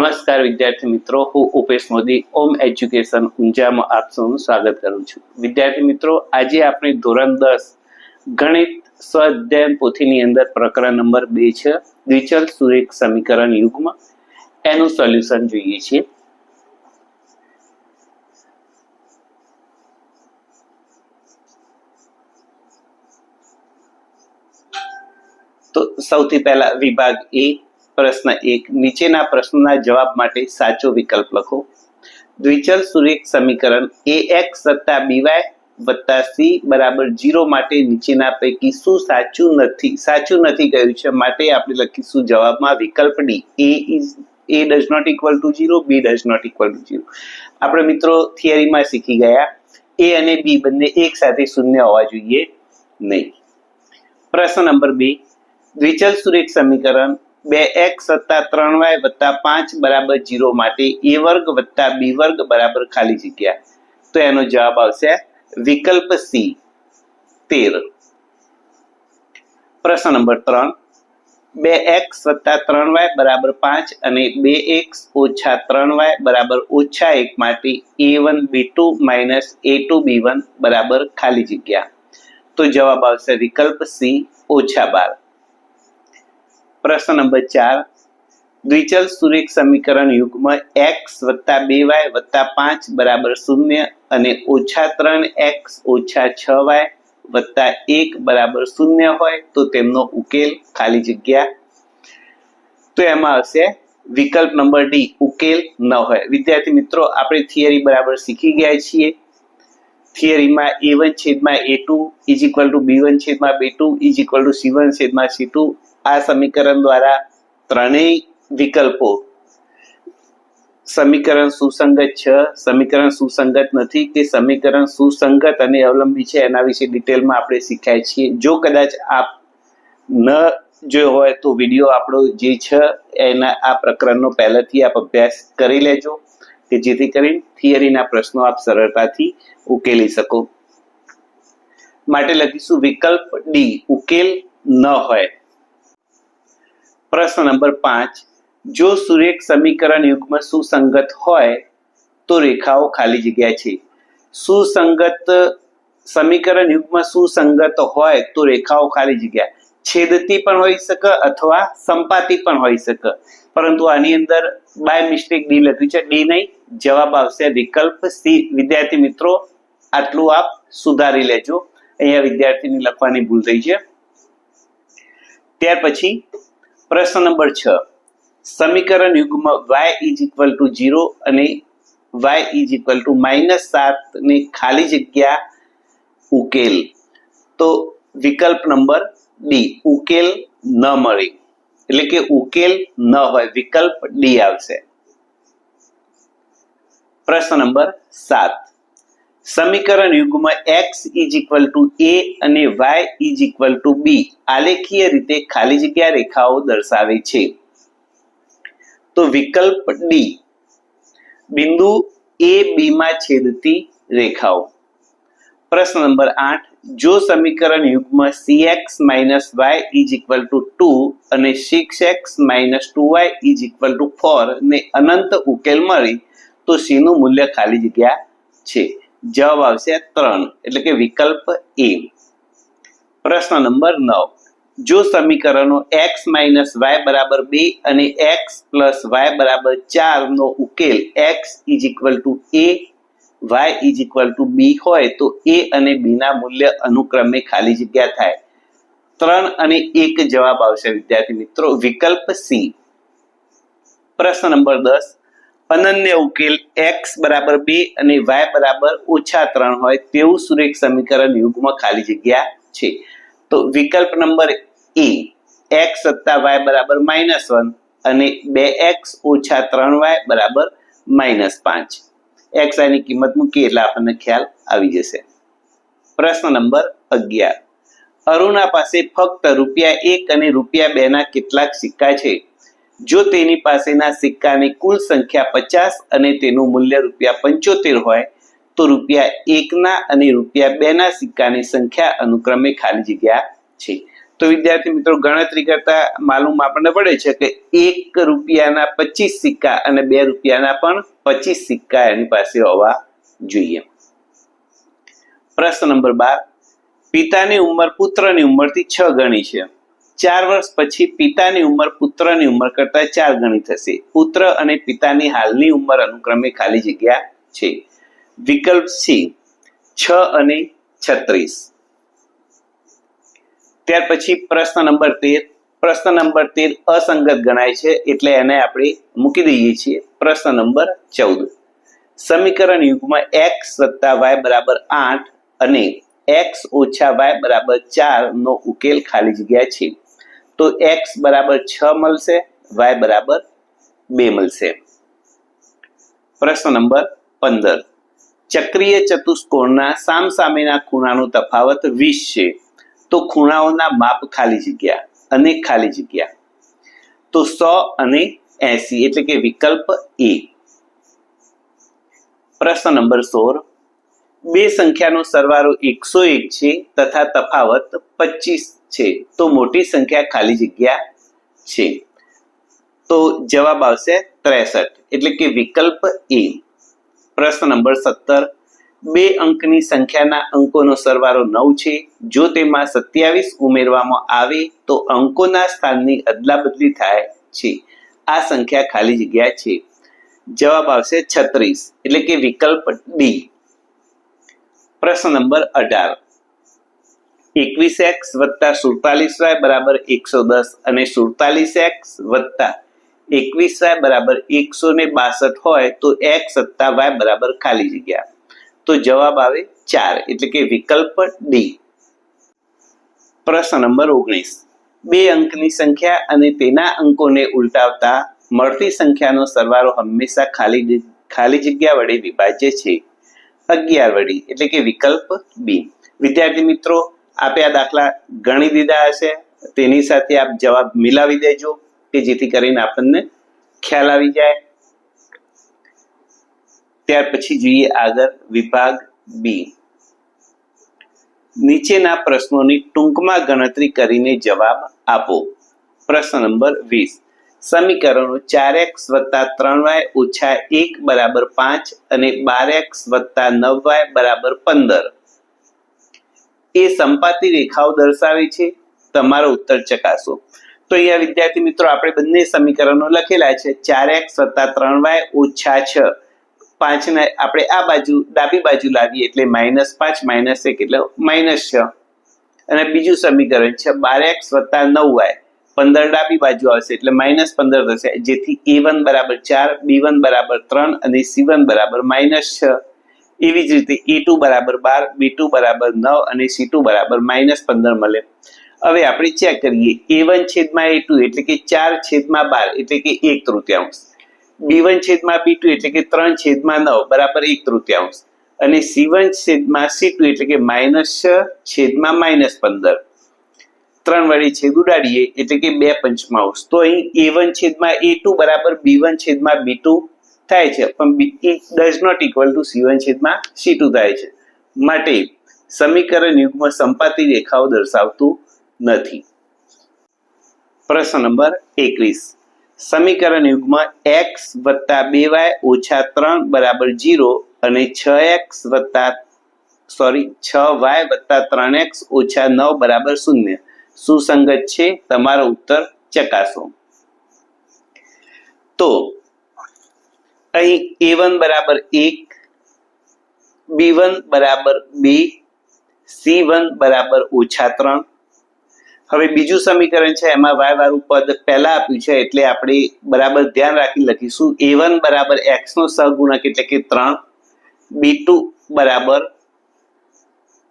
નમસ્કાર વિદ્યાર્થી મિત્રો, હું ઉપેશ મોદી, ઓમ એજ્યુકેશન ઊંઝામાં આપ સૌનું સ્વાગત કરું છું. વિદ્યાર્થી મિત્રો, આજે આપણે ધોરણ દસ, ગણિત સ્વાધ્યાયન પોથીની અંદર પ્રકરણ નંબર બે છે, દ્વિચલ સુરેખ સમીકરણ યુગમાં. એનું સોલ્યુશન જોઈએ છીએ. તો સૌથી પહેલા વિભાગ એ પ્રશ્ન એક. નીચેના પ્રશ્નના જવાબ માટે સાચો વિકલ્પ લખો. દ્વિચલ સુરેખ સમીકરણ એ એક્સ વત્તા બીવાય વત્તા સી બરાબર જીરો માટે નીચેના પૈકી શું સાચું નથી? સાચું નથી કહ્યું છે. માટે આપણે લખીશું જવાબમાં વિકલ્પ D A is A does not equal to zero B does not equal to zero આપણે મિત્રો થિયરીમાં શીખી ગયા. એ અને બી બંને એક સાથે શૂન્ય હોવા જોઈએ નહીં. પ્રશ્ન નંબર બે. દ્વિચલ સુરેખ સમીકરણ બે એક્સ વત્તા ત્રણ વાય વત્તા પાંચ બરાબર જીરો માટે એ વર્ગ વત્તા બી વર્ગ બરાબર ખાલી જગ્યા. તો એનો જવાબ આવશે વિકલ્પ સી, તેર. પ્રશ્ન નંબર ત્રણ. બે એક્સ વત્તા ત્રણ વાય બરાબર પાંચ અને બે એક્સ ઓછા ત્રણ વાય બરાબર ઓછા એક માટે A one B two minus A two B one બરાબર ખાલી જગ્યા. તો જવાબ આવશે વિકલ્પ સી, ઓછા બાર. પ્રશ્ન નંબર ચાર. દ્વિચલ સુરેખ સમીકરણ યુગમાં એક્સ વત્તા બે વાય વત્તા પાંચ બરાબર શૂન્ય અને ઓછા ત્રણ એક્સ ઓછા છ વાય વત્તા એક બરાબર શૂન્ય હોય તો તેમનો ઉકેલ ખાલી જગ્યા. તો એમાં આવશે વિકલ્પ નંબર ડી, ઉકેલ ન હોય. વિદ્યાર્થી મિત્રો, આપણે થિયરી બરાબર શીખી ગયા છીએ. થિયરીમાં એ વન છેદમાં A two is equal to B one છેદમાં B two is equal to C one છેદમાં સી ટુ આ સમીકરણ દ્વારા ત્રણેય વિકલ્પો. સમીકરણ સુસંગત છે, સમીકરણ સુસંગત નથી કે સમીકરણ સુસંગત અને અવલંબી છે એના વિશે ડિટેલમાં આપણે શીખ્યા છીએ. જો કદાચ આપ ન જોયો હોય તો વીડિયો આપણો જે છે, એના આ પ્રકરણનો પહેલેથી આપ અભ્યાસ કરી લેજો કે જેથી કરીને થિયરીના પ્રશ્નો આપ સરળતાથી ઉકેલી શકો. માટે લખીશું વિકલ્પ ડી, ઉકેલ ન હોય. પ્રશ્ન નંબર પાંચ, જો સુરેખ સમીકરણ યુગમાં સુસંગત હોય, તો રેખાઓ ખાલી જગ્યા છે. સુસંગત સમીકરણ યુગમાં સુસંગત હોય, તો રેખાઓ ખાલી જગ્યા. છેદતી પણ હોઈ શકે અથવા સંપાતી પણ હોઈ શકે. પરંતુ આની અંદર બાય મિસ્ટેક ડી લખ્યું છે. ડી નહીં, જવાબ આવશે વિકલ્પ સી વિદ્યાર્થી મિત્રો, આટલું આપ સુધારી લેજો. અહીંયા વિદ્યાર્થીની લખવાની ભૂલ થઈ છે. ત્યાર પછી પ્રશ્ન નંબર છ. સમીકરણ યુગમાં Y is equal to zero અને Y is equal to minus સાતની ખાલી જગ્યા ઉકેલ. તો વિકલ્પ નંબર ડી ઉકેલ ન મળે. એટલે કે ઉકેલ ન હોય, વિકલ્પ ડી આવશે. પ્રશ્ન નંબર સાત. સમીકરણ યુગમાં X is equal to A અને Y is equal to B આલેખીય રીતે ખાલી જગ્યા રેખાઓ દર્શાવે છે. તો વિકલ્પ ડી બિંદુ એ બી માં છેદતી રેખાઓ. પ્રશ્ન નંબર આઠ. જો સમીકરણ યુગમાં C X minus Y is equal to two અને six X minus two Y is equal to four ને અનંત ઉકેલ મળી, તો સીનું મૂલ્ય ખાલી જગ્યા છે. જવાબ આવશે ત્રણ. એટલે કે વિકલ્પ એ. પ્રશ્ન નંબર નવ. જો સમીકરણો એક્સ માઇનસ વાય બરાબર બે અને એક્સ પ્લસ વાય બરાબર ચાર નો ઉકેલ X is equal to A Y is equal to B હોય, તો એ અને બી ના મૂલ્ય અનુક્રમે ખાલી જગ્યા થાય. ત્રણ અને એક જવાબ આવશે, વિદ્યાર્થી મિત્રો. વિકલ્પ સી પ્રશ્ન નંબર દસ. અનન્ય ઉકેલ એક્સ બરાબર બે અને વાય બરાબર ઓછા ત્રણ હોય તેવું સુરેખ સમીકરણ યુગમાં ખાલી જગ્યા છે. તો વિકલ્પ નંબર એ એક્સ વત્તા વાય બરાબર માઇનસ વન અને બે એક્સ ઓછા ત્રણ વાય બરાબર માઇનસ પાંચ. એક્સ આની કિંમત મૂકીએ એટલે આપણને ખ્યાલ આવી જશે. પ્રશ્ન નંબર અગિયાર. અરુણા પાસે ફક્ત રૂપિયા એક અને રૂપિયા બે ના કેટલાક સિક્કા છે. જો તેની પાસેના સિક્કાની કુલ સંખ્યા પચાસ અને તેનું મૂલ્ય રૂપિયા પંચોતેર હોય, તો રૂપિયા એકના અને રૂપિયા બેના સિક્કાની સંખ્યા અનુક્રમે ખાલી જગ્યા છે. તો વિદ્યાર્થી મિત્રો, ગણતરી કરતા માલુમ આપણને પડે છે કે એક રૂપિયાના પચીસ સિક્કા અને બે રૂપિયાના પણ પચીસ સિક્કા એની પાસે હોવા જોઈએ. પ્રશ્ન નંબર બાર, પિતાની ઉંમર પુત્રની ઉંમરથી છ ગણી છે. ચાર વર્ષ પછી પિતાની ઉંમર પુત્રની ઉંમર કરતા ચાર ગણી થશે. પુત્ર અને પિતાની હાલની ઉંમર અનુક્રમે ખાલી જગ્યા છે. વિકલ્પ સી, છ અને છત્રીસ. ત્યાર પછી પ્રશ્ન નંબર તેર. પ્રશ્ન નંબર તેર અસંગત ગણાય છે એટલે એને આપણે મૂકી દઈએ છીએ. પ્રશ્ન નંબર ચૌદ. સમીકરણ યુગમાં એક્સ વત્તા વાય બરાબર આઠ અને એક્સ ઓછા વાય બરાબર ચાર નો ઉકેલ ખાલી જગ્યા છે. તો એક્સ બરાબર છ મળશે વાય બરાબર બે મળશે. પ્રશ્ન નંબર પંદર. ચક્રીય ચતુષ્કોણના સામસામેના ખૂણાનો તફાવત વીસ છે. તો ખૂણાઓના માપ ખાલી જગ્યા અને ખાલી જગ્યા. તો સો અને એસી એટલે કે વિકલ્પ એ. પ્રશ્ન નંબર સોળ. બે સંખ્યાનો સરવાળો એકસો એક છે તથા તફાવત પચીસ છે. તો મોટી સંખ્યા ખાલી જગ્યા છે. તો જવાબ આવશે ત્રેસઠ. એટલે કે વિકલ્પ એ. પ્રશ્ન નંબર સત્તર. બે અંકની સંખ્યાના અંકોનો સરવાળો નવ છે. જો તેમાં સત્યાવીસ ઉમેરવામાં આવે તો અંકોના સ્થાનની અદલાબદલી થાય છે. આ સંખ્યા ખાલી જગ્યા છે. જવાબ આવશે છત્રીસ. એટલે કે વિકલ્પ ડી. પ્રશ્ન નંબર અઢાર. એકવીસ એક્સ વત્તા સુડતાલીસ વાય બરાબર એકસો દસ અને સુડતાલીસ એક્સ વત્તા એકવીસ વાય બરાબર એકસો ને બાસઠ હોય તો એક્સ વત્તા વાય બરાબર ખાલી જગ્યા. તો જવાબ આવે ચાર, એટલે કે વિકલ્પ ડી. પ્રશ્ન નંબર ઓગણીસ. બે અંકની સંખ્યા અને તેના અંકોને ઉલટાવતા મળતી સંખ્યાનો સરવાળો હંમેશા ખાલી ખાલી જગ્યા વડે વિભાજ્ય છે. અગિયાર વડી, એટલે કે વિકલ્પ બી. વિદ્યાર્થી મિત્રો, આપે આ દાખલા ગણી દીધા હશે. તેની સાથે આપ જવાબ મિલાવી દેજો, કે જેથી કરીને આપણને ખ્યાલ આવી જાય. ત્યાર પછી જોઈએ આગળ વિભાગ બી. નીચેના પ્રશ્નોની ટૂંકમાં ગણતરી કરીને જવાબ આપો. પ્રશ્ન નંબર વીસ. સમીકરણો ચાર એક્સ વત્તા ત્રણ વાય ઓછા એક બરાબર પાંચ અને બાર એક્સ વત્તા નવ વાય બરાબર પંદર. એ સંપાતી રેખાઓ દર્શાવે છે. તમારો ઉત્તર ચકાસો. તો અહીંયા વિદ્યાર્થી મિત્રો, આપણે બંને સમીકરણો લખેલા છે. ચાર એક્સ વત્તા ત્રણ વાય ઓછા છ. પાંચને આપણે આ બાજુ, ડાબી બાજુ લાવીએ એટલે માઇનસ પાંચ, માઇનસ એક એટલે માઇનસ છ. અને બીજું સમીકરણ છે બાર એક્સ વત્તા નવ વાય. પંદર ડાબી બાજુ આવશે એટલે માઇનસ પંદર થશે. જેથી એ વન બરાબર ચાર બી વન બરાબર ત્રણ અને સી વન બરાબર માઇનસ છ. એવી જ રીતે એ ટુ બરાબર બાર બી ટુ બરાબર નવ અને સી ટુ બરાબર માઇનસ પંદર મળે. હવે આપણે ચેક કરીએ. એ વન છેદમાં એ ટુ એટલે કે ચાર છેદમાં બાર એટલે કે એક તૃતીયાંશ. બી વન છેદમાં બી ટુ એટલે કે ત્રણ છેદમાં નવ બરાબર એક તૃતીયાંશ. અને સી વન છેદમાં સી ટુ એટલે કે માઇનસ છ છેદમાં માઇનસ પંદર. ત્રણ વડે છેદ ઉડાડીએ એટલે કે બે પંચમાંશ. તો અહીં એ વન છેદમાં એ ટુ બરાબર બી વન છેદમાં બી ટુ થાય છે. પણ B does not equal to C one છેદમાં સી ટુ થાય છે. માટે સમીકરણ યુગમાં સંપાતી રેખાઓ દર્શાવતું નથી. પ્રશ્ન નંબર એકવીસ. સમીકરણ યુગમાં એક્સ વત્તા બે વાય ઓછા ત્રણ બરાબર જીરો અને છ એક્સ વત્તા સોરી છ વાય વત્તા ત્રણ એક્સ ઓછા નવ બરાબર શૂન્ય. સુસંગત છે? તમારો ઉત્તર ચકાસો. તો અહીં એ વન બરાબર એક બી વન બરાબર બે સી વન બરાબર ઓછા ત્રણ. હવે બીજું સમીકરણ છે, એમાં વાય વાળું પદ પહેલા આપ્યું છે, એટલે આપણે બરાબર ધ્યાન રાખી લખીશું. એ વન બરાબર એક્સ નો સહગુણક એટલે કે ત્રણ. બી ટુ બરાબર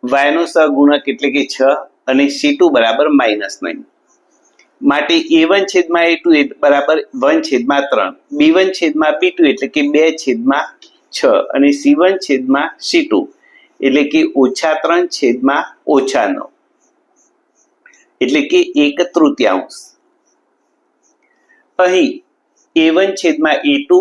વાય નો સહગુણક એટલે કે છ. અને સી ટુ બરાબર માઇનસ નાઇન માટે એ વન છેદમાં એ ટુ બરાબર વન છેદમાં ત્રણ. બી વન છેદમાં પી ટુ એટલે કે બે છેદમાં છ. અને સી વન છેદમાં સી ટુ એટલે કે ઓછા ત્રણ છેદમાં ઓછા નવ. એટલે કે એક તૃતીયાંશ. અહીં એ વન છેદમાં એ ટુ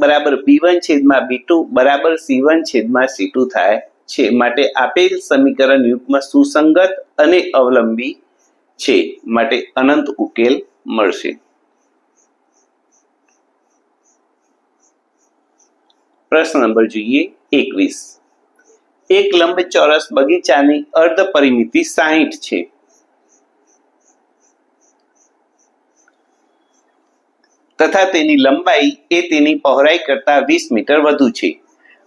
બરાબર બી વન છેદમાં બી ટુ બરાબર સી વન છેદમાં સી ટુ થાય. છે, માટે આપેલ સમીકરણ યુગમાં સુસંગત અને અવલંબી છે, માટે અનંત ઉકેલ મળશે. પ્રશ્ન નંબર જોઈએ એકવીસ. એક લંબચોરસ બગીચાની અર્ધ પરિમિતિ સાહીઠ છે. તથા તેની લંબાઈ એ તેની પહોળાઈ કરતા વીસ મીટર વધુ છે.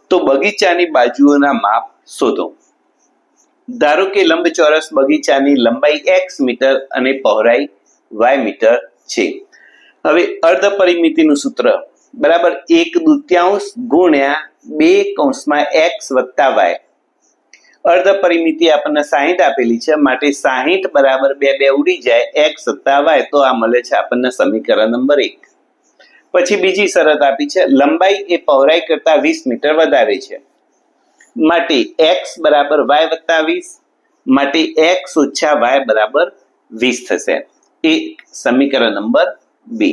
તો બગીચાની બાજુઓના માપ શોધો. ધારો કે લંબચોરસ બગીચાની લંબાઈ એક્સ મીટર અને પહોળાઈ વાય મીટર છે. હવે અર્ધ પરિમિતિનું સૂત્ર, બરાબર એક દુત્યાંશ ગુણ્યા બે કૌંસમાં એક્સ વત્તા વાય અર્ધ પરિમિતિ આપણને સાહીઠ આપેલી છે, માટે સાહીઠ બરાબર બે બે ઉડી જાય એક્સ વત્તા વાય તો આ મળે છે આપણને સમીકરણ નંબર એક. પછી બીજી શરત આપી છે, લંબાઈ એ પહોળાઈ કરતા વીસ મીટર વધારે છે. માટે એક્સ બરાબર વાય વત્તા વીસ, માટે એક્સ ઓછા વાય બરાબર વીસ થશે. એ સમીકરણ નંબર બે.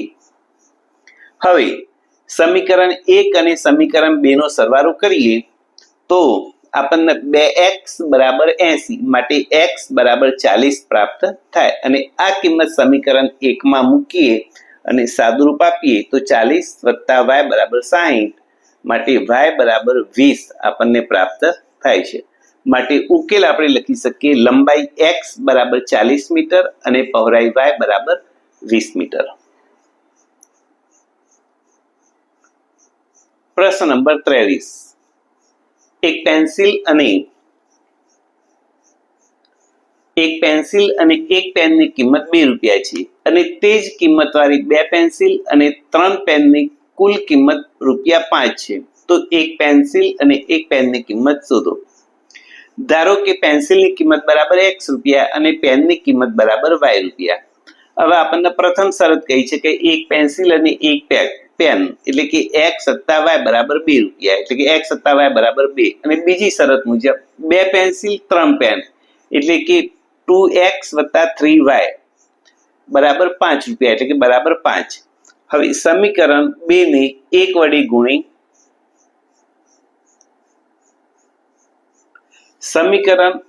હવે, સમીકરણ એક અને સમીકરણ બે નો સરવાળો કરીએ તો આપણને બે એક્સ બરાબર એસી, માટે એક્સ બરાબર ચાલીસ પ્રાપ્ત થાય. અને આ કિંમત સમીકરણ એકમાં મૂકીએ અને સાદુરૂપ આપીએ તો ચાલીસ વત્તા વાય બરાબર સાહીઠ. માટે વાય બરાબર વીસ આપણને પ્રાપ્ત થાય છે. માટે ઉકેલ આપણે લખી શકીએ, લંબાઈ એક્સ બરાબર ચાલીસ મીટર અને પહોળાઈ વાય બરાબર વીસ મીટર. પ્રશ્ન નંબર ત્રેવીસ. એક પેન્સિલ અને એક પેન્સિલ અને એક પેનની કિંમત બે રૂપિયા છે. અને તે જ કિંમતવાળી બે પેન્સિલ અને ત્રણ પેનની કુલ કિંમત રૂપિયા પાંચ છે. તો એક પેન્સિલ અને એક પેનની કિંમત શોધો. ધારો કે પેન્સિલની કિંમત બરાબર એક્સ રૂપિયા અને પેનની કિંમત બરાબર વાય રૂપિયા. હવે આપણને પ્રથમ શરત કહી છે કે એક પેન્સિલ અને એક પેન પેન, એટલે કે એક્સ સત્તા વાય બરાબર બે રૂપિયા, એટલે કે એક્સ સત્તા વાય બરાબર બે. અને બીજી શરત મુજબ બે પેન્સિલ, ત્રણ પેન, એટલે કે ટુ એક્સ વત્તા થ્રી વાય બરાબર પાંચ રૂપિયા, એટલે કે બરાબર પાંચ. હવે સમીકરણ બે ને એક વડે ગુણી. સમીકરણ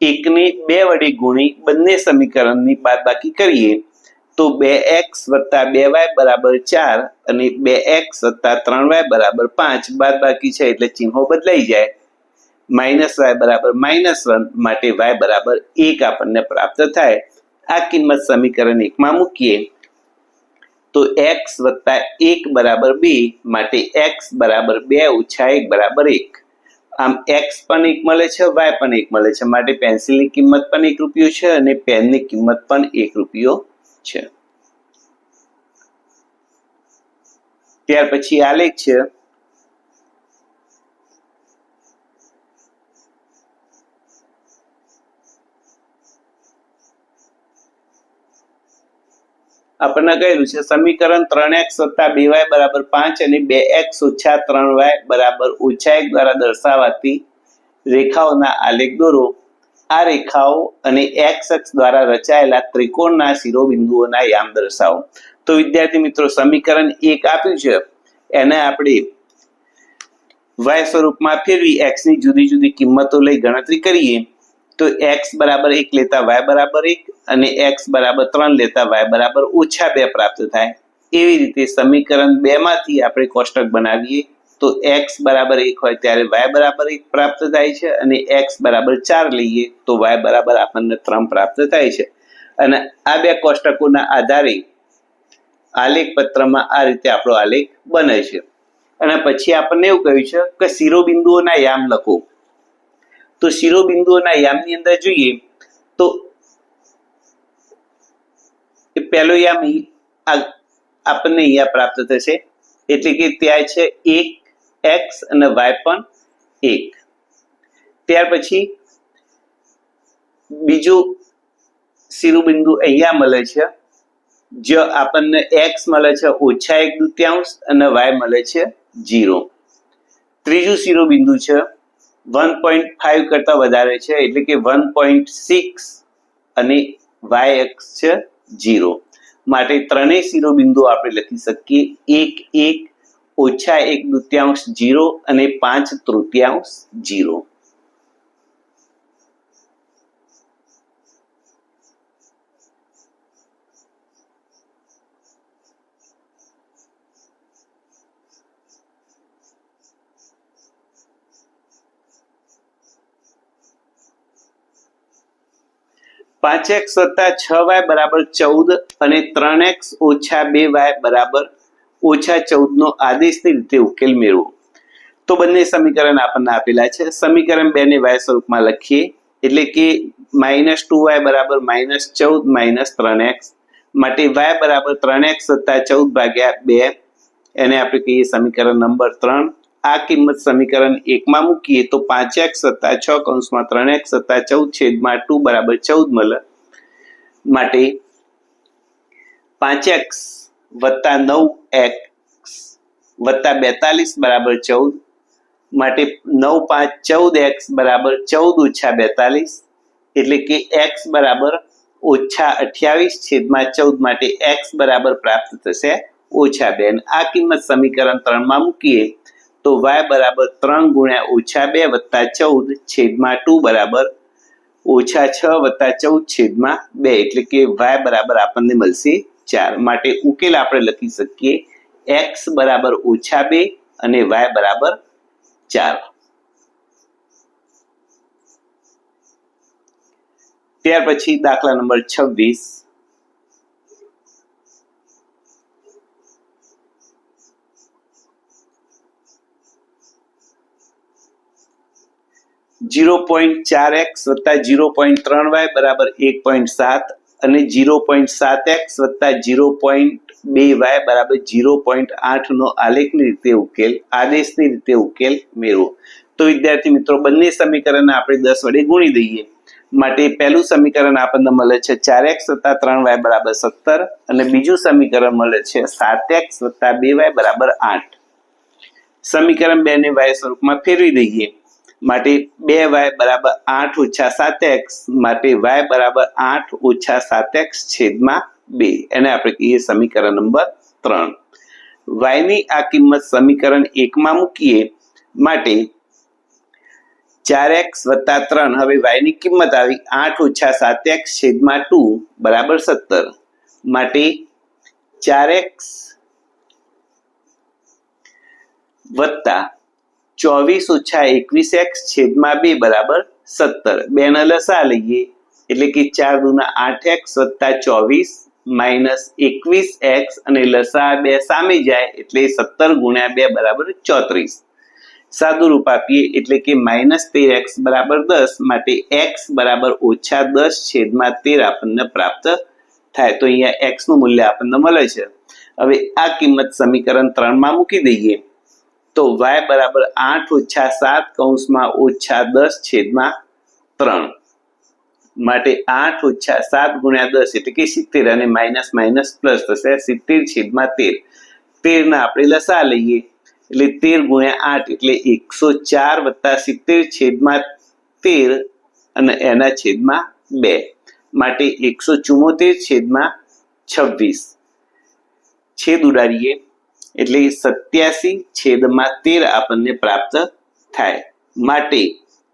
એકને બે વડે ગુણી બંને સમીકરણની બાદબાકી કરીએ તો બે એક્સ વત્તા બે વાય બરાબર ચાર અને બે એક્સ વત્તા ત્રણ વાય બરાબર પાંચ બાદબાકી છે એટલે ચિહ્નો બદલાઈ જાય. માઇનસ વાય બરાબર માઇનસ વન માટે વાય બરાબર એક આપણને પ્રાપ્ત થાય. આ કિંમત સમીકરણ એકમાં મૂકીએ. તો એક્સ વત્તા એક બરાબર બે માટે એક્સ બરાબર બે ઓછા એક બરાબર એક. આમ એક્સ પણ એક મળે છે વાય પણ એક મળે છે, માટે પેન્સિલની કિંમત પણ એક રૂપિયો છે અને પેનની કિંમત પણ એક રૂપિયો છે. ત્યાર પછી આલેખ છે. આપણને કહેલું છે, સમીકરણ ત્રણ એક્સ વત્તા બે વાય બરાબર પાંચ અને બે એક્સ ઓછા ત્રણ વાય બરાબર ઓછા એક દ્વારા દર્શાવાતી રેખાઓના આલેખ દોરો. આ રેખાઓ અને એક્સ અક્ષ દ્વારા રચાયેલા ત્રિકોણના શિરોબિંદુઓના યામ દર્શાવો. તો વિદ્યાર્થી મિત્રો, સમીકરણ એક આપ્યું છે. એને આપણે વાય સ્વરૂપમાં ફેરવી એક્સની જુદી જુદી કિંમતો લઈ ગણતરી કરીએ. તો એક્સ બરાબર એક લેતા વાય બરાબર એક અને એક્સ બરાબર ત્રણ લેતા વાય બરાબર ઓછા બે પ્રાપ્ત થાય. એવી રીતે સમીકરણ બે માંથી આપણે કોષ્ટક બનાવીએ. તો એક્સ બરાબર એક હોય ત્યારે વાય બરાબર એક પ્રાપ્ત થાય છે અને એક્સ બરાબર ચાર લઈએ તો વાય બરાબર આપણને ત્રણ પ્રાપ્ત થાય છે. અને આ બે કોષ્ટકોના આધારે આલેખ પત્રમાં આ રીતે આપણો આલેખ બને છે. અને પછી આપણને એવું કહ્યું છે કે શિરોબિંદુઓના યામ લખો. તો શિરોબિંદુઓના યામની અંદર જોઈએ તો પહેલો યામ આપણને અહીંયા પ્રાપ્ત થશે. એટલે કે ત્યાં છે એક, એક્સ અને વાય પણ એક. ત્યાર પછી બીજું શિરોબિંદુ અહીંયા મળે છે. જો આપણને એક્સ મળે છે ઓછા એક દુત્યાંશ અને વાય મળે છે જીરો ત્રીજું શિરોબિંદુ છે વન પોઈન્ટ ફાઈવ કરતા વધારે છે, એટલે કે વન પોઈન્ટ સિક્સ અને વાય એક્સ છે જીરો માટે ત્રણેય શિરોબિંદુ આપણે લખી શકીએ. એક એક ઓછા એક દુત્યાંશ જીરો અને પાંચ તૃતીયાંશ જીરો પાંચ એક્સ વત્તા છ વાય બરાબર ચૌદ અને ત્રણ એક્સ ઓછા બે વાય બરાબર ઓછા ચૌદ નો આદેશની રીતે ઉકેલ મેળવો. તો બંને સમીકરણ આપણને આપેલા છે. સમીકરણ બે ને વાય સ્વરૂપમાં લખીએ. એટલે કે માઇનસ ટુ વાય બરાબર માઇનસ ચૌદ માઇનસ ત્રણ એક્સ માટે વાય બરાબર ત્રણ એક્સ વત્તા ચૌદ ભાગ્યા બે. એને આપણે કહીએ સમીકરણ નંબર ત્રણ. આ કિંમત સમીકરણ એકમાં મૂકીએ તો પાંચ એક્સ વત્તા છ કૌંસમાં ત્રણ એક્સ વત્તા ચૌદ છેદમાં ટુ બરાબર ચૌદ મળે માટે પાંચ એક્સ વત્તા નવ એક્સ વત્તા બેતાલીસ બરાબર ચૌદ. માટે નવ પાંચ ચૌદ એક્સ બરાબર ચૌદ ઓછા બેતાલીસ. એટલે કે એક્સ બરાબર ઓછા અઠ્યાવીસ છેદમાં ચૌદ માટે એક્સ બરાબર પ્રાપ્ત થશે ઓછા બે. આ કિંમત સમીકરણ ત્રણમાં મૂકીએ તો વાય બરાબર ત્રણ ગુણ્યા ઓછા બે વત્તા ચૌદ છેદમાં ટુ બરાબર ઓછા છ વત્તા ચૌદ છેદમાં બે. એટલે કે વાય બરાબર આપણને મળશે ચાર. માટે ઉકેલ આપણે લખી શકીએ એક્સ બરાબર ઓછા બે અને વાય બરાબર ચાર. ત્યાર પછી દાખલા નંબર છવ્વીસ. જીરો પોઈન્ટ ચાર એક્સ વત્તા જીરો પોઈન્ટ ત્રણ વાય બરાબર એક પોઈન્ટ સાત અને જીરો પોઈન્ટ સાત એક્સ વત્તા જીરો પોઈન્ટ બે વાય બરાબર જીરો પોઈન્ટ આઠ નો આલેખની રીતે ઉકેલ, આદેશની રીતે ઉકેલ મેળવો. તો વિદ્યાર્થી મિત્રો, બંને સમીકરણને આપણે દસ વડે ગુણી દઈએ. માટે પહેલું સમીકરણ આપણને મળે છે ચાર એક્સ વત્તા ત્રણ વાય બરાબર સત્તર અને બીજું સમીકરણ મળે છે સાત એક્સ વત્તા બે વાય બરાબર આઠ. સમીકરણ બે ને વાય સ્વરૂપમાં ફેરવી દઈએ. માટે બે વાય બરાબર આઠ ઓછા સાત એક્સ માટે વાય બરાબર આઠ ઓછા સાત એક્સ છેદમાં બે. એને આપણે કહીએ સમીકરણ નંબર ત્રણ. વાયની આ કિંમત સમીકરણ એકમાં મૂકીએ માટે ચાર એક્સ વત્તા ત્રણ. હવે વાયની કિંમત આવી આઠ ઓછા સાત એક્સ છેદમાં ટુ બરાબર સત્તર. માટે ચાર એક્સ વત્તા ચોવીસ ઓછા એકવીસ એક્સ છેદમાં બે બરાબર સત્તર. બે લસા લઈએ. એટલે કે ચાર દુના આઠ એક્સ વત્તા ચોવીસ માઇનસ એકવીસ એક્સ અને લસા બે સામે જાય એટલે સત્તર ગુણ્યા બે બરાબર ચોત્રીસ. સાદું રૂપ આપીએ એટલે કે માઇનસ તેર એક્સ બરાબર દસ માટે એક્સ બરાબર ઓછા દસ છેદમાં તેર આપણને પ્રાપ્ત થાય. તો અહીંયા એક્સનું મૂલ્ય આપણને મળે છે. હવે આ કિંમત સમીકરણ ત્રણમાં મૂકી દઈએ. તો વાય બરાબર આઠ ઓછા સાત કૌંસમાં ઓછા દસ છેદમાં ત્રણ. માટે આઠ ઓછા સાત ગુણ્યા દસ એટલે કે સિત્તેર અને માઇનસ માઇનસ પ્લસ થશે સિત્તેર છેદમાં તેર. તેરના આપણે લસા લઈએ એટલે તેર ગુણ્યા આઠ એટલે એકસો ચાર વત્તા સિત્તેર છેદમાં તેર અને એના છેદમાં બે. માટે એકસો ચુમ્મોતેર છેદમાં છવ્વીસ. છેદ ઉડાડીએ. એટલે સત્યાસી છેદમાં તેર આપણને પ્રાપ્ત થાય. માટે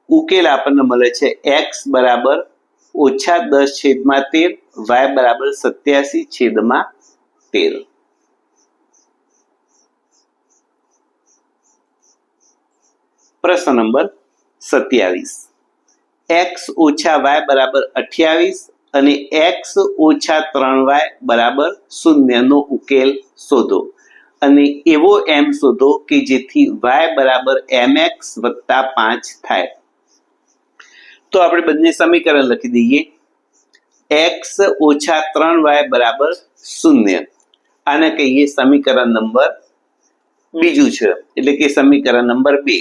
ઉકેલ આપણને મળે છે એક્સ બરાબર ઓછા દસ છેદમાં તેર વાય બરાબર સત્યાસી છેદમાં તેર. પ્રશ્ન નંબર સત્યાવીસ. એક્સ ઓછા વાય બરાબર અઠ્યાવીસ અને એક્સ ઓછા ત્રણ વાય બરાબર શૂન્ય નો ઉકેલ શોધો. અને એવો એમ શોધો કે જેથી વાય બરાબર એમ એક્સ વત્તા પાંચ થાય. તો આપણે બંને સમીકરણ લખી દઈએ. એક્સ ઓછા ત્રણ વાય બરાબર શૂન્ય. આને કહીએ સમીકરણ નંબર બીજું છે. એટલે કે સમીકરણ નંબર બે.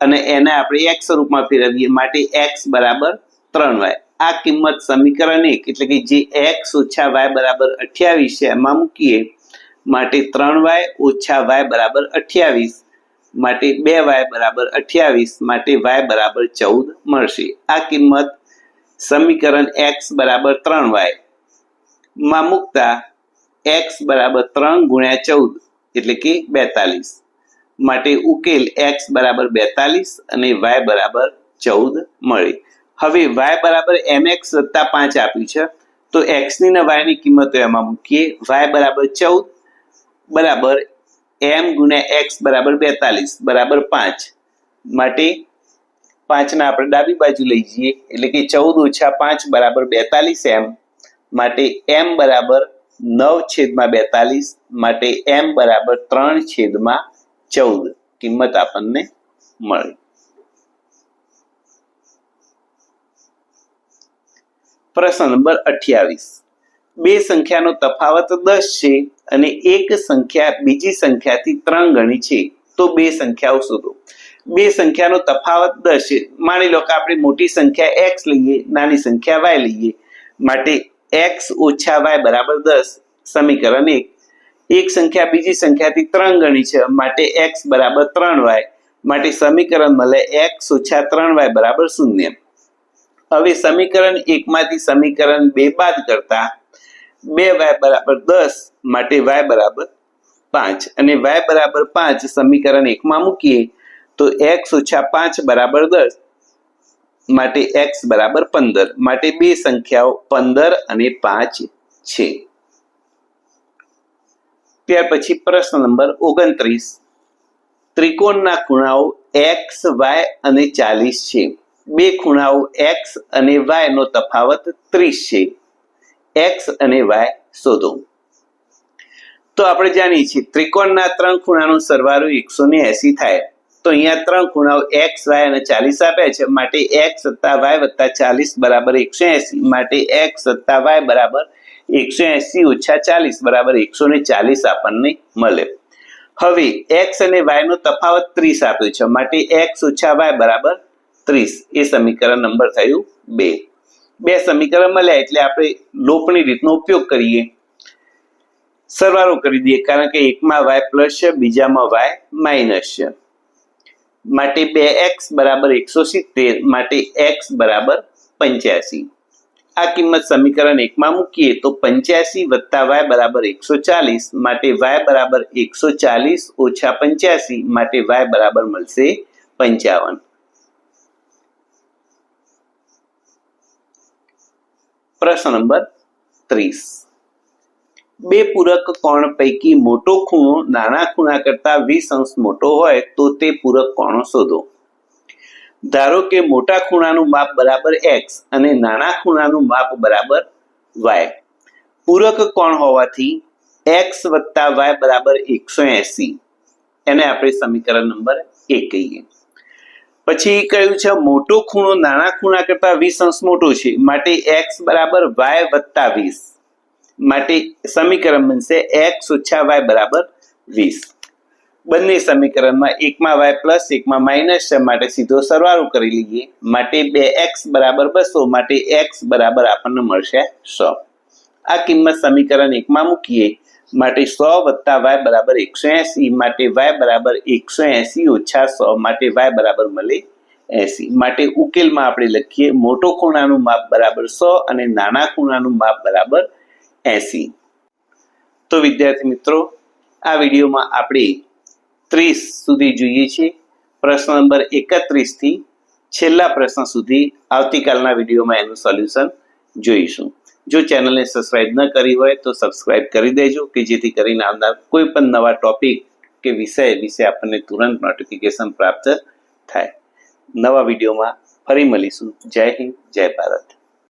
અને એને આપણે એક્સ સ્વરૂપમાં ફેરવીએ માટે એક્સ બરાબર ત્રણ વાય આ કિંમત સમીકરણ એક, એટલે કે જે એક્સ ઓછા વાય બરાબર અઠ્યાવીસ છે, એમાં મૂકીએ. માટે ત્રણ વાય ઓછા વાય બરાબર અઠ્યાવીસ. માટે બે વાય બરાબર અઠ્યાવીસ. માટે વાય બરાબર ચૌદ મળશે. આ કિંમત સમીકરણ એક્સ બરાબર ત્રણ વાય. માં મૂકતા એક્સ બરાબર ત્રણ ગુણ્યા ચૌદ, એટલે કે બેતાલીસ. માટે ઉકેલ એક્સ બરાબર બેતાલીસ અને વાય બરાબર ચૌદ મળે. હવે વાય બરાબર એમ એક્સ વત્તા પાંચ આપ્યું છે. તો એક્સની ને વાયની કિંમતો એમાં મૂકીએ. વાય બરાબર ચૌદ બરાબર એમ ગુણ્યા એક્સ બરાબર બેતાલીસ, બરાબર પાંચ. માટે પાંચના આપણે ડાબી બાજુ લઈ જઈએ, એટલે કે ચૌદ ઓછા પાંચ બરાબર બેતાલીસ એમ. માટે એમ બરાબર નવ છેદમાં બેતાલીસ, માટે એમ બરાબર ત્રણ છેદમાં ચૌદ. કિંમત આપણને મળી. પ્રશ્ન નંબર અઠ્યાવીસ. બે સંખ્યાનો તફાવત દસ છે અને એક સંખ્યા બીજી સંખ્યાથી ત્રણ ગણી છે. તો બે સંખ્યાઓ શોધો. બે સંખ્યાનો તફાવત દસ છે. માની લો કે આપણે મોટી સંખ્યા એક્સ લઈએ, નાની સંખ્યા વાય લઈએ. માટે એક્સ ઓછા વાય બરાબર દસ, સમીકરણ એક. એક સંખ્યા બીજી સંખ્યાથી ત્રણ ગણી છે, માટે એક્સ બરાબર ત્રણ વાય માટે સમીકરણ મળે એક્સ ઓછા ત્રણ વાય બરાબર શૂન્ય. હવે સમીકરણ એકમાંથી સમીકરણ બે બાદ કરતા બે વાય બરાબર દસ માટે વાય બરાબર પાંચ. અને વાય બરાબર પાંચ સમીકરણ એકમાં મૂકીએ તો એક્સ ઓછા પાંચ બરાબર દસ માટે એક્સ બરાબર પંદર. માટે બે સંખ્યાઓ પંદર અને પાંચ છે. ત્યાર પછી પ્રશ્ન નંબર ઓગણત્રીસ. ત્રિકોણના ખૂણાઓ એક્સ, વાય અને ચાલીસ છે. બે ખૂણાઓ એક્સ અને વાય નો તફાવત ત્રીસ છે. એક્સ અને વાય શોધો. તો આપણે જાણીએ છીએ, ત્રિકોણના ત્રણ ખૂણાનો સરવાળો એકસો ને એસી થાય. તો અહીંયા ત્રણ ખૂણાઓ એક્સ વાય અને ચાલીસ આપ્યા છે. માટે એક્સ વત્તા વાય વત્તા ચાલીસ બરાબર એકસો એસી. માટે એક્સ વત્તા વાય બરાબર એકસો એસી ઓછા ચાલીસ બરાબર એકસો ને ચાલીસ આપણને મળે. હવે એક્સ અને વાય નો તફાવત ત્રીસ આપ્યો છે. માટે એક્સ ઓછા વાય બરાબર ત્રીસ. એ સમીકરણ નંબર થયું બે. બે સમીકરણ મળ્યા એટલે આપણે લોપની રીતનો ઉપયોગ કરીએ. સરવાળો કરી દઈએ, કારણ કે એકમાં વાય પ્લસ છે, બીજામાં વાય માઇનસ છે. માટે બે એક્સ બરાબર એકસો સિત્તેર, માટે એક્સ બરાબર પંચ્યાસી. આ કિંમત સમીકરણ એકમાં મૂકીએ તો પંચ્યાસી વત્તા વાય બરાબર એકસો ચાલીસ, માટે વાય બરાબર એકસો ચાલીસ ઓછા પંચ્યાસી, માટે વાય બરાબર મળશે પંચાવન. પ્રશ્ન નંબર ત્રીસ. બે પૂરક કોણ પૈકી મોટો ખૂણો નાના ખૂણા કરતા વીસ અંશ મોટો હોય તો તે પૂરક કોણો શોધો? ધારો કે મોટા ખૂણાનું માપ બરાબર એક્સ અને નાના ખૂણાનું માપ બરાબર વાય પૂરક કોણ હોવાથી એક્સ વત્તા વાય બરાબર એકસો એસી. એને આપણે સમીકરણ નંબર એક કહીએ. પછી કહ્યું છે, મોટો ખૂણો નાના ખૂણા કરતા વીસ અંશ મોટો છે. માટે એક્સ બરાબર વાય વત્તા વીસ. માટે સમીકરણ બનશે એક્સ ઓછા વાય બરાબર વીસ. બંને સમીકરણમાં એકમાં વાય પ્લસ એકમાં માઇનસ છે. માટે સીધો સરવાળો કરી લઈએ. માટે બે એક્સ બરાબર બસો. માટે એક્સ બરાબર આપણને મળશે સો. આ કિંમત સમીકરણ એકમાં મૂકીએ. માટે સો વત્તા વાય બરાબર એકસો એસી, માટે વાય બરાબર એકસો એસી ઓછા સો, માટે વાય બરાબર મળે એસી. માટે ઉકેલમાં આપણે લખીએ મોટો ખૂણાનું માપ બરાબર સો અને નાના ખૂણાનું માપ બરાબર એસી. તો વિદ્યાર્થી મિત્રો, આ વિડીયોમાં આપણે ત્રીસ સુધી જોઈએ છીએ. પ્રશ્ન નંબર એકત્રીસથી છેલ્લા પ્રશ્ન સુધી આવતીકાલના વિડીયોમાં એનું સોલ્યુશન જોઈશું. જો ચેનલને સબસ્ક્રાઇબ ન કરી હોય તો સબસ્ક્રાઇબ કરી દેજો કે જેથી કરીને આવનાર કોઈ પણ નવા ટોપિક કે વિષય વિશે આપણને તુરંત નોટિફિકેશન પ્રાપ્ત થાય. નવા વિડીયોમાં ફરી મળીશું. જય હિન્દ, જય ભારત.